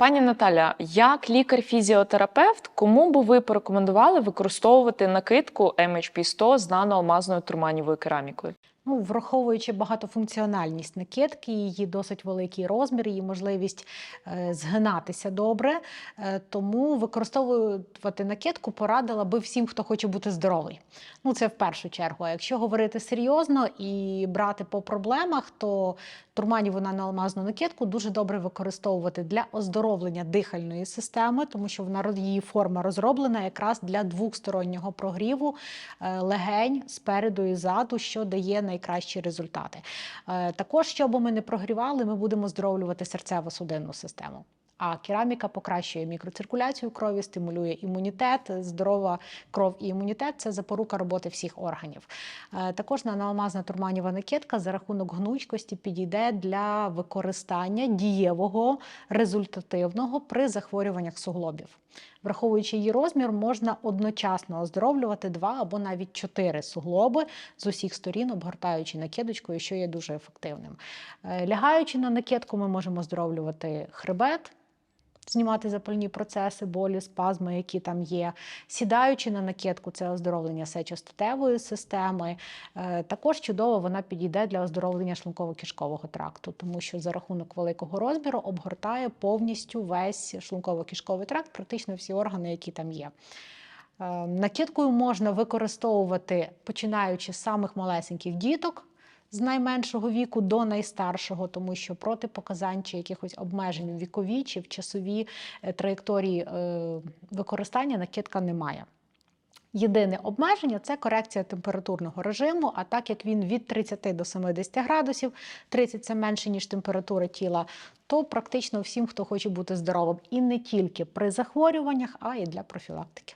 Пані Наталя, як лікар-фізіотерапевт, кому би ви порекомендували використовувати накидку MHP100 з наноалмазною турманівою керамікою? Ну, враховуючи багатофункціональність накидки, її досить великий розмір, її можливість е, згинатися добре. Е, тому використовувати накидку порадила би всім, хто хоче бути здоровий. Ну, це в першу чергу. А якщо говорити серйозно і брати по проблемах, то турманіву наноалмазну накидку дуже добре використовувати для оздоровлення дихальної системи, тому що вона її форма розроблена якраз для двохстороннього прогріву е, легень спереду і ззаду, що дає найкращі результати. Е, Також, щоб ми не прогрівали, ми будемо здоровлювати серцево-судинну систему. А кераміка покращує мікроциркуляцію крові, стимулює імунітет. Здорова кров і імунітет це запорука роботи всіх органів. Е, Також наноалмазна турманіва накидка за рахунок гнучкості підійде для використання дієвого, результативного при захворюваннях суглобів. Враховуючи її розмір, можна одночасно оздоровлювати два або навіть чотири суглоби з усіх сторін, обгортаючи накидочкою, що є дуже ефективним. Е, Лягаючи на накидку, ми можемо оздоровлювати хребет. Знімати запальні процеси, болі, спазми, які там є. Сідаючи на накидку, це оздоровлення сечостатевої системи. Е, Також чудово вона підійде для оздоровлення шлунково-кишкового тракту, тому що за рахунок великого розміру обгортає повністю весь шлунково-кишковий тракт, практично всі органи, які там є. Е, Накидкою можна використовувати починаючи з самих малесеньких діток. З найменшого віку до найстаршого, тому що протипоказань чи якихось обмежень в вікові чи в часові е, траєкторії е, використання накидка немає. Єдине обмеження це корекція температурного режиму. А так як він від 30 до 70 градусів, 30 це менше, ніж температура тіла, то практично всім, хто хоче бути здоровим, і не тільки при захворюваннях, а й для профілактики.